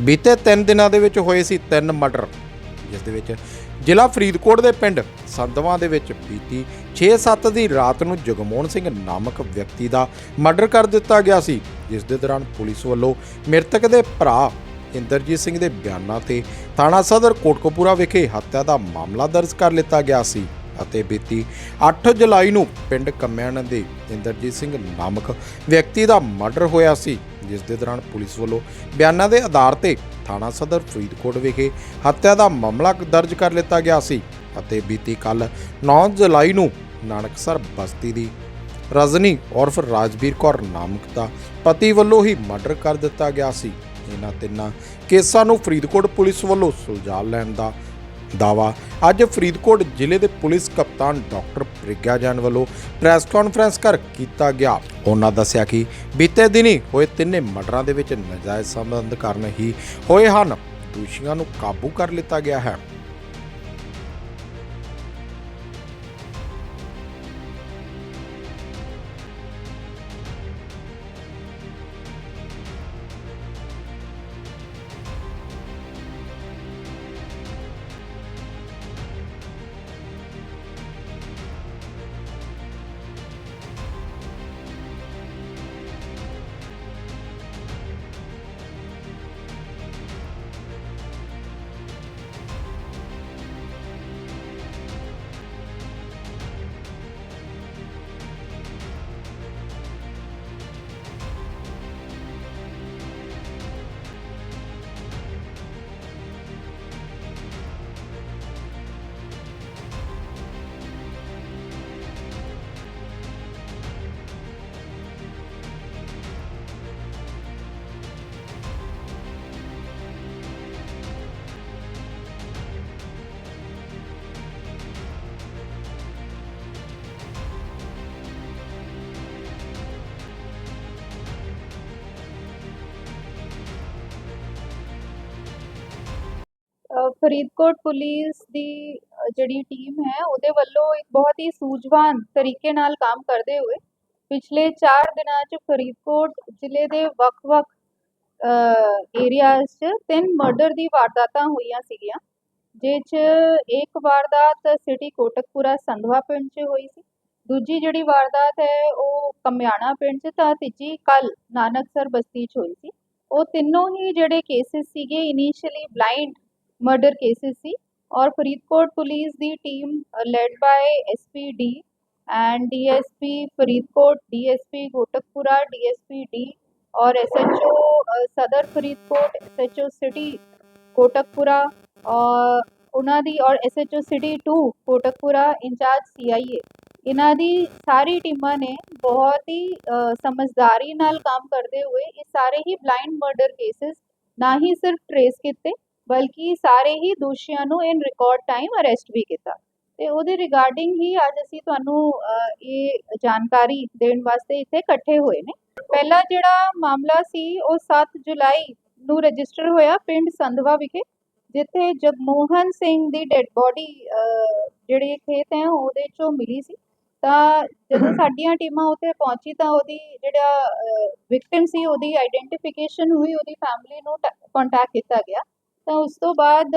ਬੀਤੇ 3 ਦਿਨਾਂ ਦੇ ਵਿੱਚ ਹੋਏ ਸੀ ਤਿੰਨ ਮਰਡਰ, ਜਿਸ ਦੇ ਵਿੱਚ ਜ਼ਿਲ੍ਹਾ ਫਰੀਦਕੋਟ ਦੇ ਪਿੰਡ ਸੰਦਵਾਂ ਦੇ ਵਿੱਚ ਬੀਤੀ 6-7 ਦੀ ਰਾਤ ਨੂੰ ਜਗਮੋਹਨ ਸਿੰਘ ਨਾਮਕ ਵਿਅਕਤੀ ਦਾ ਮਰਡਰ ਕਰ ਦਿੱਤਾ ਗਿਆ ਸੀ, ਜਿਸ ਦੇ ਦੌਰਾਨ ਪੁਲਿਸ ਵੱਲੋਂ ਮ੍ਰਿਤਕ ਦੇ ਭਰਾ ਇੰਦਰਜੀਤ ਸਿੰਘ ਦੇ ਬਿਆਨਾਂ ਤੇ ਥਾਣਾ ਸਦਰ ਕੋਟਕਪੂਰਾ ਵਿਖੇ ਹੱਤਿਆ ਦਾ ਮਾਮਲਾ ਦਰਜ ਕਰ ਲਿੱਤਾ ਗਿਆ ਸੀ ਅਤੇ ਬੀਤੀ 8 ਜੁਲਾਈ ਨੂੰ ਪਿੰਡ ਕੰਮਿਆਣ ਦੇ ਇੰਦਰਜੀਤ ਸਿੰਘ ਨਾਮਕ ਵਿਅਕਤੀ ਦਾ ਮਰਡਰ ਹੋਇਆ ਸੀ। ਜਿਸ ਦੇ ਦੌਰਾਨ ਪੁਲਿਸ ਵੱਲੋਂ ਬਿਆਨਾਂ ਦੇ ਆਧਾਰ ਤੇ ਥਾਣਾ ਸਦਰ ਫਰੀਦਕੋਟ ਵਿਖੇ ਹੱਤਿਆ ਦਾ ਮਾਮਲਾ ਦਰਜ ਕਰ ਲਿੱਤਾ ਗਿਆ ਸੀ ਅਤੇ ਬੀਤੀ ਕੱਲ 9 ਜੁਲਾਈ ਨੂੰ ਨਾਨਕਸਰ ਬਸਤੀ ਦੀ ਰਜਨੀ ਔਰਫ ਰਾਜਵੀਰ ਕੌਰ ਨਾਮਕ ਦਾ ਪਤੀ ਵੱਲੋਂ ਹੀ ਮਰਡਰ ਕਰ ਦਿੱਤਾ ਗਿਆ ਸੀ। ਇਹਨਾਂ ਤਿੰਨਾਂ ਕੇਸਾਂ ਨੂੰ ਫਰੀਦਕੋਟ ਪੁਲਿਸ ਵੱਲੋਂ ਸੁਲਝਾ ਲੈਣ ਦਾ ਦਾਵਾ ਅੱਜ ਫਰੀਦਕੋਟ ਜ਼ਿਲ੍ਹੇ ਦੇ ਪੁਲਿਸ ਕਪਤਾਨ ਡਾਕਟਰ ਪ੍ਰਿਗਿਆ ਜੈਨ ਵੱਲੋਂ ਪ੍ਰੈਸ ਕਾਨਫਰੰਸ ਕਰ ਕੀਤਾ ਗਿਆ। ਉਹਨਾਂ ਦੱਸਿਆ ਕਿ ਬੀਤੇ ਦਿਨੀ ਹੋਏ ਤਿੰਨੇ ਮਰਡਰਾਂ ਦੇ ਵਿੱਚ ਨਜਾਇਜ਼ ਸੰਬੰਧ ਕਾਰਨ ਹੀ ਹੋਏ ਹਨ। ਦੋਸ਼ੀਆਂ ਨੂੰ ਕਾਬੂ ਕਰ ਲਿੱਤਾ ਗਿਆ ਹੈ। ਫਰੀਦਕੋਟ ਪੁਲਿਸ ਦੀ ਜਿਹੜੀ ਟੀਮ ਹੈ, ਉਹਦੇ ਵੱਲੋਂ ਇੱਕ ਬਹੁਤ ਹੀ ਸੂਝਵਾਨ ਤਰੀਕੇ ਨਾਲ ਕੰਮ ਕਰਦੇ ਹੋਏ, ਪਿਛਲੇ 4 ਦਿਨਾਂ 'ਚ ਫਰੀਦਕੋਟ ਜ਼ਿਲ੍ਹੇ ਦੇ ਵੱਖ-ਵੱਖ ਏਰੀਆਜ਼ 'ਚ ਤਿੰਨ ਮਰਡਰ ਦੀ ਵਾਰਦਾਤਾਂ ਹੋਈਆਂ ਸੀਗੀਆਂ ਜਿਹ 'ਚ ਇੱਕ ਵਾਰਦਾਤ ਸਿਟੀ ਕੋਟਕਪੂਰਾ ਸੰਧਵਾ ਪਿੰਡ 'ਚ ਹੋਈ ਸੀ, ਦੂਜੀ ਜਿਹੜੀ ਵਾਰਦਾਤ ਹੈ, ਉਹ ਕਮਿਆਣਾ ਪਿੰਡ 'ਚ, ਤਾਂ ਤੀਜੀ ਕੱਲ ਨਾਨਕਸਰ ਬਸਤੀ 'ਚ ਹੋਈ ਸੀ, ਉਹ ਤਿੰਨੋਂ ਹੀ ਜਿਹੜੇ ਕੇਸਿਸ ਸੀਗੇ ਇਨੀਸ਼ੀਅਲੀ ਬਲਾਈਂਡ ਮਰਡਰ ਕੇਸਿਸ ਸੀ ਔਰ Faridkot police the team led by SP D and DSP Faridkot DSP Kotkapura DSP D ਔਰ SHO Sadar Faridkot SHO city Kotkapura ਔਰ ਉਹਨਾਂ ਦੀ ਔਰ SHO city 2 Kotkapura incharge CIA ਇਹਨਾਂ ਦੀ ਸਾਰੀ ਟੀਮਾਂ ਨੇ ਬਹੁਤ ਹੀ ਅ, ਸਮਝਦਾਰੀ ਨਾਲ ਕੰਮ ਕਰਦੇ ਹੋਏ ਇਹ ਸਾਰੇ ਹੀ ਬਲਾਈਂਡ ਮਰਡਰ ਕੇਸਿਸ ਨਾ ਹੀ ਸਿਰਫ ਟਰੇਸ ਕੀਤੇ ਬਲਕਿ ਸਾਰੇ ਹੀ ਦੋਸ਼ੀਆਂ ਨੂੰ ਇਨ ਰਿਕਾਰਡ ਟਾਈਮ ਅਰੈਸਟ ਵੀ ਕੀਤਾ। ਤੇ ਉਹਦੇ ਰਿਗਾਰਡਿੰਗ ਹੀ ਅੱਜ ਅਸੀਂ ਤੁਹਾਨੂੰ ਇਹ ਜਾਣਕਾਰੀ ਦੇਣ ਵਾਸਤੇ ਇੱਥੇ ਇਕੱਠੇ ਹੋਏ ਨੇ। ਪਹਿਲਾ ਜਿਹੜਾ ਮਾਮਲਾ ਸੀ, ਉਹ 7 ਜੁਲਾਈ ਨੂੰ ਰਜਿਸਟਰ ਹੋਇਆ ਪਿੰਡ ਸੰਧਵਾ ਵਿਖੇ, ਜਿੱਥੇ ਜਗਮੋਹਨ ਸਿੰਘ ਦੀ ਡੈੱਡ ਬੋਡੀ ਜਿਹੜੀ ਖੇਤ ਹੈ, ਉਹਦੇ ਚੋਂ ਮਿਲੀ ਸੀ। ਤਾਂ ਜਦੋਂ ਸਾਡੀਆਂ ਟੀਮਾਂ ਉੱਥੇ ਪਹੁੰਚੀ ਤਾਂ ਉਹਦੀ ਜਿਹੜਾ ਵਿਕਟਿਮ ਸੀ, ਉਹਦੀ ਆਈਡੈਂਟੀਫਿਕੇਸ਼ਨ ਹੋਈ, ਉਹਦੀ ਫੈਮਿਲੀ ਨੂੰ ਕੰਟੈਕਟ ਕੀਤਾ ਗਿਆ। ਤਾਂ ਉਸ ਤੋਂ ਬਾਅਦ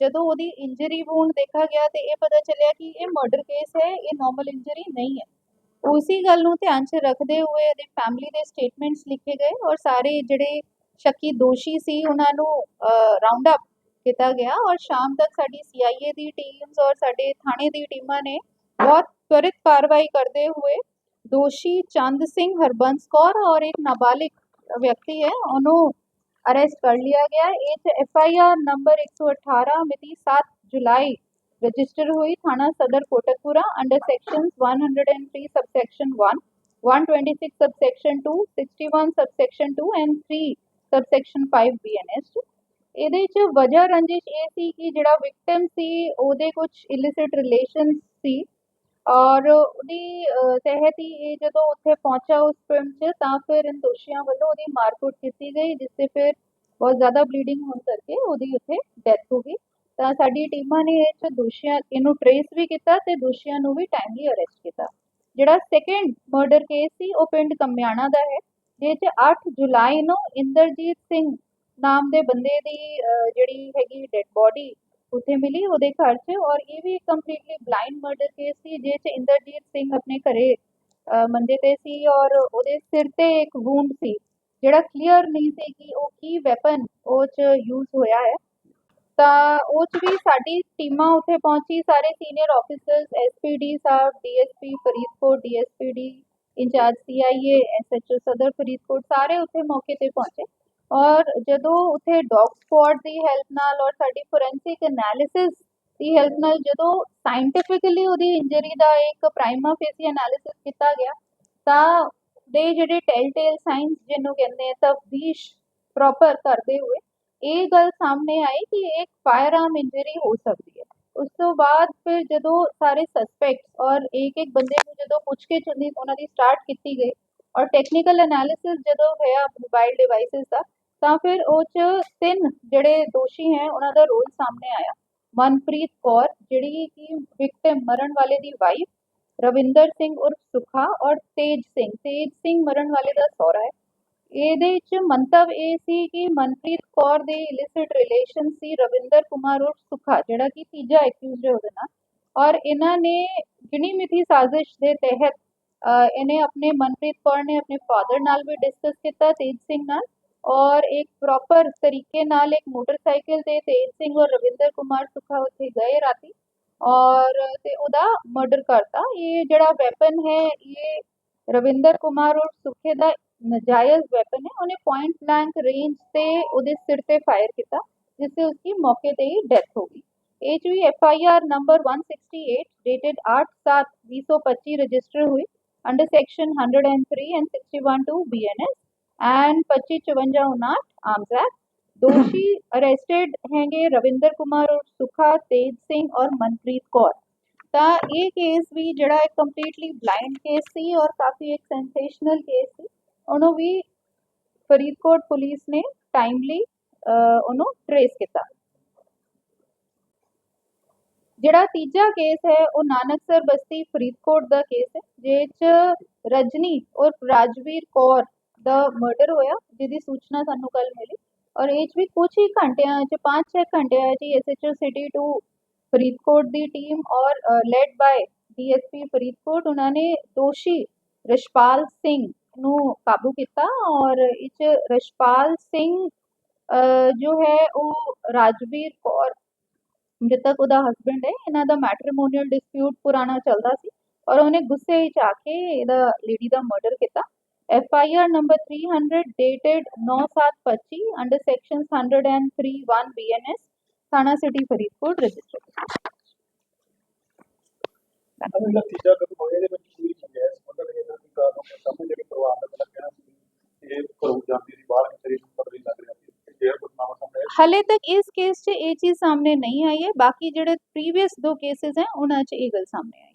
ਜਦੋਂ ਉਹਦੀ ਇੰਜਰੀ ਵੂਨ ਦੇਖਾ ਗਿਆ ਤੇ ਇਹ ਪਤਾ ਚੱਲਿਆ ਕਿ ਇਹ ਮਰਡਰ ਕੇਸ ਹੈ, ਇਹ ਨਾਰਮਲ ਇੰਜਰੀ ਨਹੀਂ ਹੈ। ਉਸੀ ਗੱਲ ਨੂੰ ਧਿਆਨ 'ਚ ਰੱਖਦੇ ਹੋਏ ਇਹਦੇ ਫੈਮਿਲੀ ਦੇ ਸਟੇਟਮੈਂਟਸ ਲਿਖੇ ਗਏ ਔਰ ਸਾਰੇ ਜਿਹੜੇ ਸ਼ੱਕੀ ਦੋਸ਼ੀ ਸੀ ਉਹਨਾਂ ਨੂੰ ਰਾਉਂਡ ਅਪ ਕੀਤਾ ਗਿਆ ਔਰ ਸ਼ਾਮ ਤੱਕ ਸਾਡੀ ਸੀਆਈਏ ਦੀ ਟੀਮਸ ਔਰ ਸਾਡੇ ਥਾਣੇ ਦੀ ਟੀਮਾਂ ਨੇ ਬਹੁਤ ਤਵਰਿਤ ਕਾਰਵਾਈ ਕਰਦੇ ਹੋਏ ਦੋਸ਼ੀ ਚੰਦ ਸਿੰਘ ਹਰਬੰਸ ਕੌਰ ਔਰ ਇੱਕ ਨਾਬਾਲਿਕ ਵਿਅਕਤੀ ਹੈ, ਉਹਨੂੰ अरेस्ट कर लिया गया है एक एफ आई आर नंबर 118 मिति 7 जुलाई रजिस्टर हुई थाना सदर Kotkapura under section 103 subsection 1 126 subsection 2 61 subsection 2 and 3 subsection 5 BNS ਇਹਦੇ ਚ ਵਜ੍ਹਾ ਰੰਜਿਸ਼ ਇਹ ਸੀ ਕਿ ਜਿਹੜਾ ਵਿਕਟਮ ਸੀ ਉਹਦੇ ਕੁਝ ਇਲਿਸਿਟ ਰਿਲੇਸ਼ਨ ਸੀ ਔਰ ਉਹਦੀ ਤਹਿਤ ਹੀ ਇਹ ਜਦੋਂ ਉੱਥੇ ਪਹੁੰਚਾ ਉਸ ਪਿੰਡ 'ਚ, ਤਾਂ ਫਿਰ ਇਨ ਦੋਸ਼ੀਆਂ ਵੱਲੋਂ ਉਹਦੀ ਮਾਰਕੁੱਟ ਕੀਤੀ ਗਈ, ਜਿਸ ਤੇ ਫਿਰ ਬਹੁਤ ਜ਼ਿਆਦਾ ਬਲੀਡਿੰਗ ਹੋਣ ਕਰਕੇ ਉਹਦੀ ਉੱਥੇ ਡੈਥ ਹੋ ਗਈ। ਤਾਂ ਸਾਡੀ ਟੀਮਾਂ ਨੇ ਇਹ 'ਚ ਦੋਸ਼ੀਆਂ, ਇਹਨੂੰ ਟਰੇਸ ਵੀ ਕੀਤਾ ਤੇ ਦੋਸ਼ੀਆਂ ਨੂੰ ਵੀ ਟਾਈਮਲੀ ਅਰੈਸਟ ਕੀਤਾ। ਜਿਹੜਾ ਸੈਕੰਡ ਮਰਡਰ ਕੇਸ ਸੀ, ਉਹ ਪਿੰਡ ਕਮਿਆਣਾ ਦਾ ਹੈ ਜਿਸ 'ਚ 8 ਜੁਲਾਈ ਨੂੰ ਇੰਦਰਜੀਤ ਸਿੰਘ ਨਾਮ ਦੇ ਬੰਦੇ ਦੀ ਜਿਹੜੀ ਹੈਗੀ ਡੈਡ ਬੋਡੀ ਉੱਥੇ ਮਿਲੀ ਉਹਦੇ ਘਰ 'ਚ ਔਰ ਇਹ ਵੀ ਕੰਪਲੀਟਲੀ ਬਲਾਈਂਡ ਮਰਡਰ ਕੇਸ ਸੀ ਜਿਸ 'ਚ ਇੰਦਰਜੀਤ ਸਿੰਘ ਆਪਣੇ ਘਰੇ ਅਹ, ਮੰਜੇ ਤੇ ਸੀ ਔਰ ਉਹਦੇ ਸਿਰ ਤੇ ਇੱਕ ਵੂੰਡ ਸੀ ਜਿਹੜਾ ਕਲੀਅਰ ਨਹੀਂ ਸੀ ਕਿ ਉਹ ਕੀ ਵੈਪਨ ਉਹ 'ਚ ਯੂਜ਼ ਹੋਇਆ ਹੈ ਤਾਂ ਉਹ 'ਚ ਵੀ ਸਾਡੀ ਟੀਮਾਂ ਉੱਥੇ ਪਹੁੰਚੀ ਸਾਰੇ ਸੀਨੀਅਰ ਆਫੀਸਰਸ ਐਸਪੀਡੀ ਸਾਹਿਬ DSP Faridkot DSPD incharge CIA SHO Sadar Faridkot ਸਾਰੇ ਉੱਥੇ ਮੌਕੇ ਤੇ ਪਹੁੰਚੇ ਔਰ ਜਦੋਂ ਉੱਥੇ ਡੌਗ ਸਪੌਟ ਦੀ ਹੈਲਪ ਨਾਲ ਔਰ ਸਾਡੀ ਫੋਰੈਂਸਿਕ ਐਨਾਲਿਸਿਸ ਦੀ ਹੈਲਪ ਨਾਲ ਜਦੋਂ ਸਾਇੰਟੀਫਿਕਲੀ ਉਹਦੀ ਇੰਜਰੀ ਦਾ ਇੱਕ ਪ੍ਰਾਈਮਾ ਫੇਸੀ ਐਨਾਲਿਸਿਸ ਕੀਤਾ ਗਿਆ ਤਾਂ ਦੇ ਜਿਹੜੇ ਟੈਲ ਟੇਲ ਸਾਈਨਸ ਜਿਹਨੂੰ ਕਹਿੰਦੇ ਆ ਤਫਦੀਸ਼ ਪ੍ਰੋਪਰ ਕਰਦੇ ਹੋਏ ਇਹ ਗੱਲ ਸਾਹਮਣੇ ਆਈ ਕਿ ਇੱਕ ਫਾਇਰਆਰਮ ਇੰਜਰੀ ਹੋ ਸਕਦੀ ਹੈ ਉਸ ਤੋਂ ਬਾਅਦ ਫਿਰ ਜਦੋਂ ਸਾਰੇ ਸਸਪੈਕਟਸ ਔਰ ਇੱਕ ਇੱਕ ਬੰਦੇ ਨੂੰ ਜਦੋਂ ਪੁੱਛਕੇ ਚੁੰਨੀ ਉਹਨਾਂ ਦੀ ਸਟਾਰਟ ਕੀਤੀ ਗਈ ਔਰ ਟੈਕਨੀਕਲ ਐਨਾਲਿਸਿਸ ਜਦੋਂ ਹੋਇਆ ਮੋਬਾਈਲ ਡਿਵਾਈਸਿਸ ਦਾ ਤਾਂ ਫਿਰ ਉਹ ਚ ਤਿੰਨ ਜਿਹੜੇ ਦੋਸ਼ੀ ਹੈ, ਉਹਨਾਂ ਦਾ ਰੋਲ ਸਾਹਮਣੇ ਆਇਆ। ਮਨਪ੍ਰੀਤ ਕੌਰ, ਜਿਹੜੀ ਕਿ ਵਿਕਟਿਮ ਮਰਨ ਵਾਲੇ ਦੀ ਵਾਈਫ ਰਵਿੰਦਰ ਸਿੰਘ ਉਰਫ ਸੁਖਾ ਔਰ ਤੇਜ ਸਿੰਘ। ਤੇਜ ਸਿੰਘ ਮਰਨ ਵਾਲੇ ਦਾ ਸਹੁਰਾ ਹੈ। ਇਹਦੇ ਵਿੱਚ ਮੰਤਵ ਇਹ ਸੀ ਕਿ ਮਨਪ੍ਰੀਤ ਕੌਰ ਦੇ ਇਲਿਸਿਟ ਰਿਲੇਸ਼ਨ ਸੀ ਰਵਿੰਦਰ ਕੁਮਾਰ ਉਰਫ ਸੁਖਾ, ਜਿਹੜਾ ਕਿ ਤੀਜਾ ਐਕਿਊਜ਼ਡ ਹੈ ਉਹਦੇ ਨਾਲ। ਔਰ ਇਹਨਾਂ ਨੇ ਗਿਣੀ ਮਿਥੀ ਸਾਜ਼ਿਸ਼ ਦੇ ਤਹਿਤ ਇਹਨੇ ਆਪਣੇ ਮਨਪ੍ਰੀਤ ਕੌਰ ਨੇ ਆਪਣੇ ਫਾਦਰ ਨਾਲ ਵੀ ਡਿਸਕਸ ਕੀਤਾ, ਤੇਜ ਸਿੰਘ ਨਾਲ। ਔਰ ਇੱਕ ਪ੍ਰੋਪਰ ਤਰੀਕੇ ਨਾਲ ਇੱਕ ਮੋਟਰਸਾਈਕਲ ਤੇ ਤੇਜ ਸਿੰਘ ਔਰ ਰਵਿੰਦਰ ਕੁਮਾਰ ਸੁਖਾ ਉੱਥੇ ਗਏ ਰਾਤੀ ਔਰ ਤੇ ਉਹਦਾ ਮਰਡਰ ਕਰਤਾ ਇਹ ਜਿਹੜਾ ਵੈਪਨ ਹੈ ਇਹ ਰਵਿੰਦਰ ਕੁਮਾਰ ਔਰ ਸੁਖੇ ਦਾ ਨਜਾਇਜ਼ ਵੈਪਨ ਹੈ ਉਹਨੇ ਪੁਆਇੰਟ ਬਲੈਂਕ ਰੇਂਜ ਤੇ ਉਹਦੇ ਸਿਰ ਤੇ ਫਾਇਰ ਕੀਤਾ ਜਿਸ से उसकी मौके पे ही डेथ हो गई H V F I R number 168 dated 8 सात बीस सौ पच्चीस रजिस्टर हुई under section 103 and 61 two B N S and पच्चीस चौवंजा उनाट आर्म्स एक्ट दोषी अरेस्टेड हैंगे रविंदर कुमार और सुखा तेज सिंह और मनप्रीत कौर ਤਾਂ ਇਹ ਕੇਸ ਵੀ ਜਿਹੜਾ ਇੱਕ ਕੰਪਲੀਟਲੀ ਬਲਾਈਂਡ ਕੇਸ ਸੀ ਔਰ ਕਾਫੀ ਇੱਕ ਸੈਂਸੇਸ਼ਨਲ ਕੇਸ ਸੀ ਉਹਨੂੰ ਵੀ ਫਰੀਦਕੋਟ ਪੁਲਿਸ ਨੇ ਟਾਈਮਲੀ ਉਹਨੂੰ ਟਰੇਸ ਕੀਤਾ ਜਿਹੜਾ ਤੀਜਾ ਕੇਸ ਹੈ ਉਹ ਨਾਨਕਸਰ ਬਸਤੀ ਫਰੀਦਕੋਟ ਦਾ ਕੇਸ ਹੈ ਜਿਹ ਚ ਰਜਨੀ ਉਰਫ ਰਾਜਵੀਰ ਕੌਰ ਦਾ ਮਰਡਰ ਹੋਇਆ, ਜਿਹਦੀ ਸੂਚਨਾ ਸਾਨੂੰ ਕੱਲ ਮਿਲੀ। ਔਰ ਇਹ 'ਚ ਵੀ ਕੁਝ ਹੀ ਘੰਟਿਆਂ ਚ 5-6 ਘੰਟਿਆਂ ਚ ਐਸਐਚਓ ਸਿਟੀ 2 ਫਰੀਦਕੋਟ ਦੀ ਟੀਮ ਔਰ ਲੈਡ ਬਾय ਡੀਐਸਪੀ ਫਰੀਦਕੋਟ, ਉਹਨਾਂ ਨੇ ਦੋਸ਼ੀ ਰਸ਼ਪਾਲ ਸਿੰਘ ਨੂੰ ਕਾਬੂ ਕੀਤਾ। ਔਰ ਇਹ 'ਚ ਰਸ਼ਪਾਲ ਸਿੰਘ ਜੋ ਹੈ, ਉਹ ਰਾਜਵੀਰ ਕੌਰ ਮ੍ਰਿਤਕ ਉਹਦਾ ਹਸਬੈਂਡ ਹੈ। ਇਹਨਾਂ ਦਾ ਮੈਟਰੀਮੋਨੀਅਲ ਡਿਸਪਿਊਟ ਪੁਰਾਣਾ ਚੱਲਦਾ ਸੀ। ਔਰ ਉਹਨੇ ਗੁੱਸੇ ਵਿੱਚ ਆ ਕੇ ਇਹਦਾ ਲੇਡੀ ਦਾ ਮਰਡਰ ਕੀਤਾ। F I R number 300 dated 9725 under section 103 B N S ਥਾਣਾ ਸਿਟੀ ਫਰੀਦਕੋਟ ਰਜਿਸਟਰ ਅਗਰ ਜਿਹੜਾ ਤੀਜਾ ਕਦਮ ਹੋਇਆ ਇਹਦੇ ਵਿੱਚ ਕੀ ਹੈ ਮਤਲਬ ਇਹਨਾਂ ਦੀ ਕਾਰਨ ਨੂੰ ਸਮਝ ਜਿਹੜੀ ਪਰਿਵਾਰ ਦਾ ਪਹਿਲਾਂ ਕਹਿਣਾ ਸੀ ਇਹ ਘਰੋਂ ਜਾਂਦੀ ਸੀ ਬਾਹਰ ਕਿਤੇ ਨੂੰ ਪਤਾ ਨਹੀਂ ਲੱਗ ਰਿਹਾ ਸੀ ਜੇ ਘਟਨਾਵਾਂ ਸਾਹਮਣੇ ਆਇਆ ਹਾਲੇ ਤੱਕ ਇਸ ਕੇਸ 'ਚ ਇਹ ਚੀਜ਼ ਸਾਹਮਣੇ ਨਹੀਂ ਆਈ ਹੈ ਬਾਕੀ ਜਿਹੜੇ ਪ੍ਰੀਵੀਅਸ ਦੋ ਕੇਸਿਸ ਹੈ ਉਹਨਾਂ 'ਚ ਇਹ ਗੱਲ ਸਾਹਮਣੇ ਆਈ